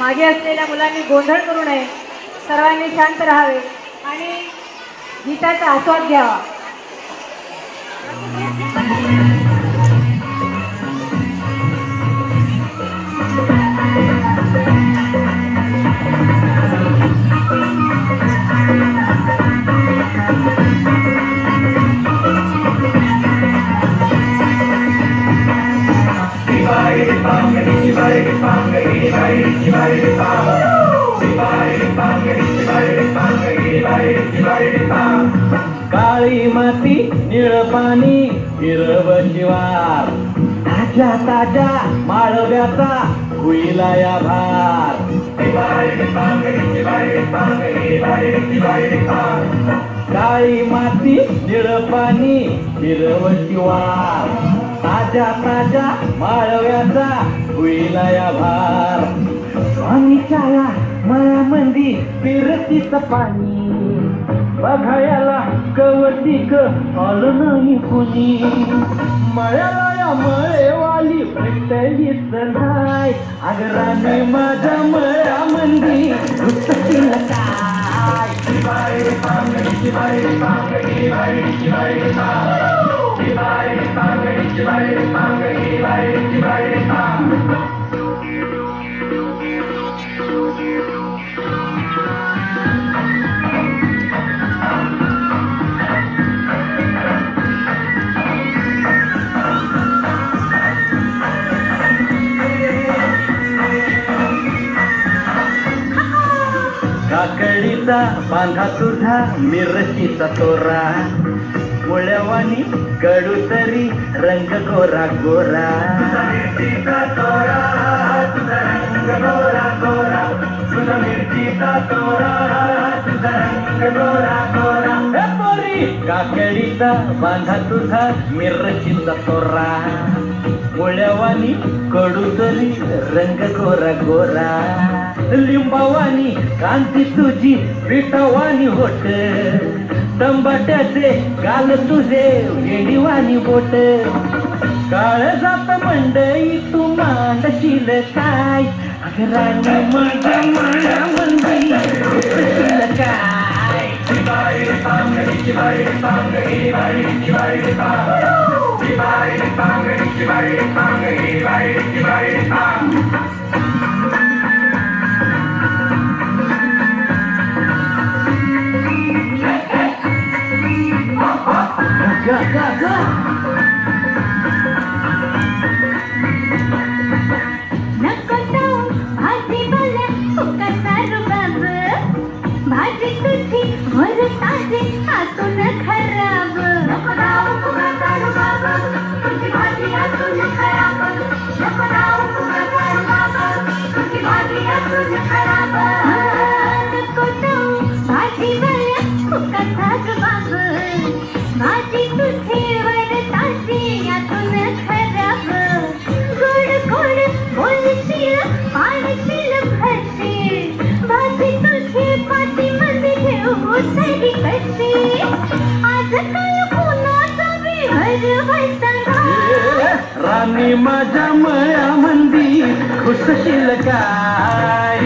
मागे असलेल्या मुलांनी गोंधळ करू नये. सर्वांनी शांत राहावे आणि गीताचा आस्वाद घ्यावा. काळी माती निळ पाणी हिरव शिवार. ताज्या ताज्या माळव्याचा होईला या भार. काळी माती निळ पाणी हिरव शिवार. ताज्या ताज्या माळव्याचा होईला या भार. स्वामीच्या या मंदी फिरतीच पाणी. बघायला कवटी क आलं नाही कुणी. मळ्याला या मळेवाली भेटली नाही. अगराने माझ्या मळ्यामंदी घुसतील काय काकडीचा बांधा तुझा मिरचीचा तोरा. मुळ्यावानी कडू तरी रंग गोरा गोरा. पोरी, काकडीचा बांधा तुझा मिरचीचा तोरा. मुळ्यावानी कडू तरी रंग गोरा गोरा. लिंबावानी कांती तुझी पिठावानी होट तंबाट्याचे गाल तुझे वेडीवानी बोट. काळ जात मंडई तू मांडशील काय? राणी माझ्या मनामंदी घुसशील काय? राणी माझ्या मळ्यामंदी खुशशील काय?